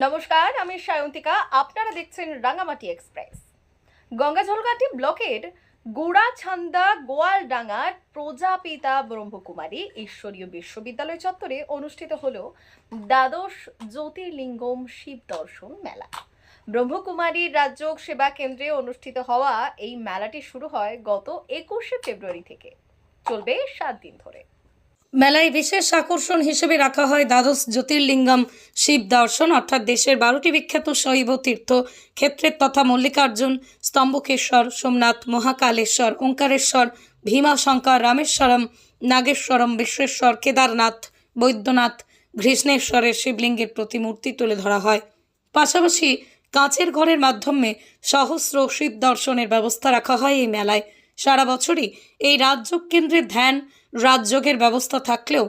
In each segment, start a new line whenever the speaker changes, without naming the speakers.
নমস্কার, আমি সায়ন্তিকা, আপনারা দেখছেন রাঙামাটি এক্সপ্রেস। গঙ্গাঝলঘাটি ব্লকের গোড়াছান্দা গোয়ালডাঙ্গার প্রজাপিতা ব্রহ্মকুমারী ঈশ্বরীয় বিশ্ববিদ্যালয় চত্বরে অনুষ্ঠিত হল দ্বাদশ জ্যোতির্লিঙ্গম শিব দর্শন মেলা। ব্রহ্মকুমারীর রাজ্য সেবা কেন্দ্রে অনুষ্ঠিত হওয়া এই মেলাটি শুরু হয় গত একুশে ফেব্রুয়ারি থেকে। চলবে সাত দিন ধরে।
মেলায় বিশেষ আকর্ষণ হিসেবে রাখা হয় দ্বাদশ জ্যোতির্লিঙ্গম শিব দর্শন, অর্থাৎ দেশের বারোটি বিখ্যাত শৈব তীর্থ ক্ষেত্রের তথা মল্লিকার্জুন, স্তম্ভকেশ্বর, সোমনাথ, মহাকালেশ্বর, ওঙ্কারেশ্বর, ভীমাশঙ্কর, রামেশ্বরম, নাগেশ্বরম, বিশ্বেশ্বর, কেদারনাথ, বৈদ্যনাথ, ঘৃষ্ণেশ্বরের শিবলিঙ্গের প্রতিমূর্তি তুলে ধরা হয়। পাশাপাশি কাঁচের ঘরের মাধ্যমে সহস্র শিব দর্শনের ব্যবস্থা রাখা হয় এই মেলায়। সারা বছরই এই রাজযোগ কেন্দ্রে ধ্যান, রাজযোগের ব্যবস্থা থাকলেও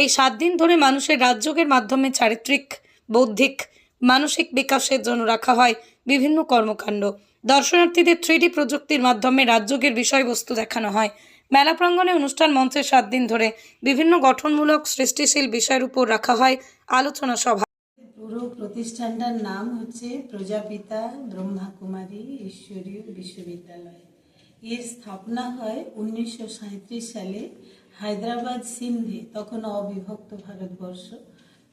এই সাত দিন ধরে মানুষের রাজযোগের মাধ্যমে চারিত্রিক, বৌদ্ধিক, মানসিক বিকাশের জন্য রাখা হয় বিভিন্ন কর্মকাণ্ড। দর্শনার্থীদের থ্রিডি প্রযুক্তির মাধ্যমে রাজযোগের বিষয়বস্তু দেখানো হয়। মেলা প্রাঙ্গণে অনুষ্ঠান মঞ্চে সাত দিন ধরে বিভিন্ন গঠনমূলক, সৃষ্টিশীল বিষয়ের উপর রাখা হয় আলোচনা সভা।
পুরো প্রতিষ্ঠানটার নাম হচ্ছে প্রজাপিতা ব্রহ্মা কুমারী ঈশ্বরীয় বিশ্ববিদ্যালয়। এর স্থাপনা হয় উনিশশো সাঁইত্রিশ সালে হায়দ্রাবাদ সিন্ধে, তখন অবিভক্ত ভারতবর্ষ,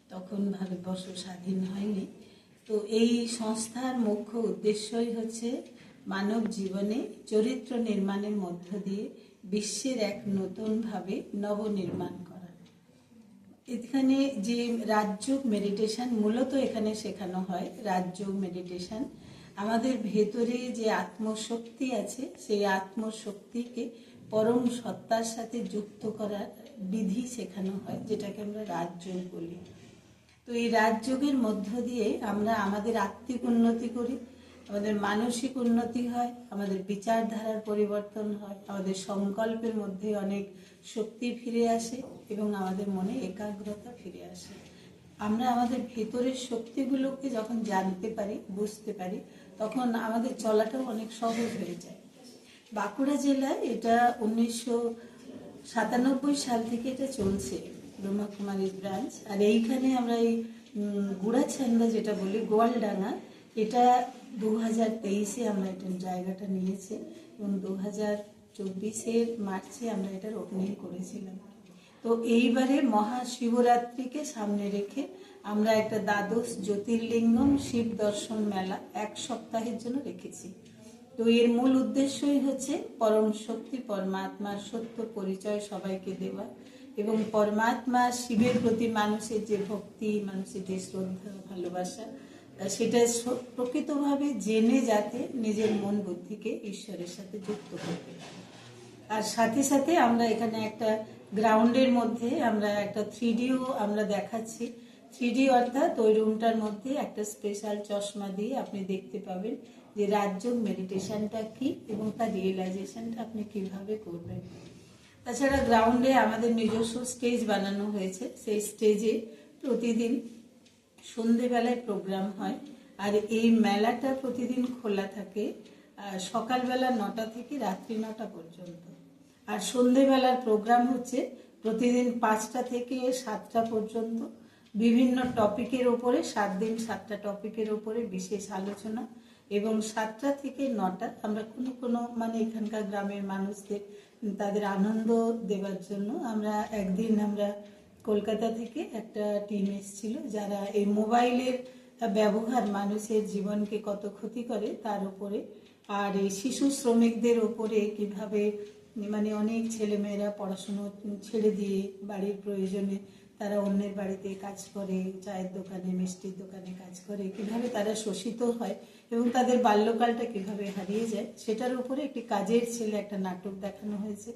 তখন ভারতবর্ষ স্বাধীন হয়নি। তো এই সংস্থার মুখ্য উদ্দেশ্যই হচ্ছে মানব জীবনে চরিত্র নির্মাণের মধ্য দিয়ে বিশ্বের এক নতুনভাবে নবনির্মাণ করা। এখানে যে রাজযোগ মেডিটেশন মূলত এখানে শেখানো হয় রাজযোগ মেডিটেশন আমাদের ভেতরে যে আত্মশক্তি আছে, সেই আত্মশক্তিকে পরম সত্তার সাথে যুক্ত করার বিধি শেখানো হয়, যেটাকে আমরা রাজযোগ বলি। তো এই রাজযোগের মধ্য দিয়ে আমরা আমাদের আত্মিক উন্নতি করি, আমাদের মানসিক উন্নতি হয়, আমাদের বিচারধারার পরিবর্তন হয়, আমাদের সংকল্পের মধ্যে অনেক শক্তি ফিরে আসে এবং আমাদের মনে একাগ্রতা ফিরে আসে। আমরা আমাদের ভেতরের শক্তিগুলোকে যখন জানতে পারি, বুঝতে পারি তখন আমাদের চলাটাও অনেক সহজ হয়ে যায়। বাঁকুড়া জেলায় এটা উনিশশো সাতানব্বই সাল থেকে এটা চলছে, ব্রহ্মকুমারীর ব্রাঞ্চ আর এইখানে আমরা এই গুড়াছান্দা যেটা বলি, গোয়ালডাঙ্গা, এটা দু হাজার তেইশে আমরা এটার জায়গাটা নিয়েছি এবং দু হাজার চব্বিশের মার্চে আমরা এটার ওপেনিং করেছিলাম। তো এইবারে মহাশিবরাত্রিকে সামনে রেখে আমরা একটা দ্বাদশ জ্যোতির্লিঙ্গম শিব দর্শন মেলা এক সপ্তাহের জন্য রেখেছি। তো এর মূল উদ্দেশ্যই হচ্ছে পরম শক্তি পরমাত্মার সত্য পরিচয় সবাইকে দেওয়া এবং পরমাত্মা শিবের প্রতি মানুষের যে ভক্তি, মানুষের যে শ্রদ্ধা, ভালোবাসা, সেটা প্রকৃতভাবে জেনে যাতে নিজের মন বুদ্ধিকে ঈশ্বরের সাথে যুক্ত করতে আর সাথে সাথে আমরা এখানে একটা গ্রাউন্ডের মধ্যে আমরা একটা থ্রিডিও আমরা দেখাচ্ছি। থ্রিডি অর্থাৎ ওই রুমটার মধ্যে একটা স্পেশাল চশমা দিয়ে আপনি দেখতে পাবেন যে রাজযোগ মেডিটেশনটা কি এবং তার রিয়েলাইজেশনটা আপনি কীভাবে করবেন। তাছাড়া গ্রাউন্ডে আমাদের নিজস্ব স্টেজ বানানো হয়েছে। সেই স্টেজে প্রতিদিন সন্ধেবেলায় প্রোগ্রাম হয় আর এই মেলাটা প্রতিদিন খোলা থাকে সকালবেলা নটা থেকে রাত্রি নটা পর্যন্ত। আর সন্ধেবেলার প্রোগ্রাম হচ্ছে প্রতিদিন পাঁচটা থেকে সাতটা পর্যন্ত। বিভিন্ন টপিকের ওপরে, সাত দিন, সাতটা টপিকের ওপরে বিশেষ আলোচনা এবং সাতটা থেকে নটা, আমরা কোনো কোনো মানে এখানকার গ্রামের মানুষদের, তাদের আনন্দ দেওয়ার জন্য আমরা একদিন আমরা কলকাতা থেকে একটা টিম এসেছিল যারা এই মোবাইলের ব্যবহার মানুষের জীবনকে কত ক্ষতি করে তার উপরে। আর এই শিশু শ্রমিকদের ওপরে কীভাবে মানে অনেক ছেলেমেয়েরা পড়াশুনো ছেড়ে দিয়ে বাড়ির প্রয়োজনে তারা অন্যের বাড়িতে কাজ করে, চায়ের দোকানে, মিষ্টির দোকানে কাজ করে, কীভাবে তারা শোষিত হয় এবং তাদের বাল্যকালটা কীভাবে হারিয়ে যায়, সেটার উপরে একটি কাজের ছেলে একটা নাটক দেখানো হয়েছে।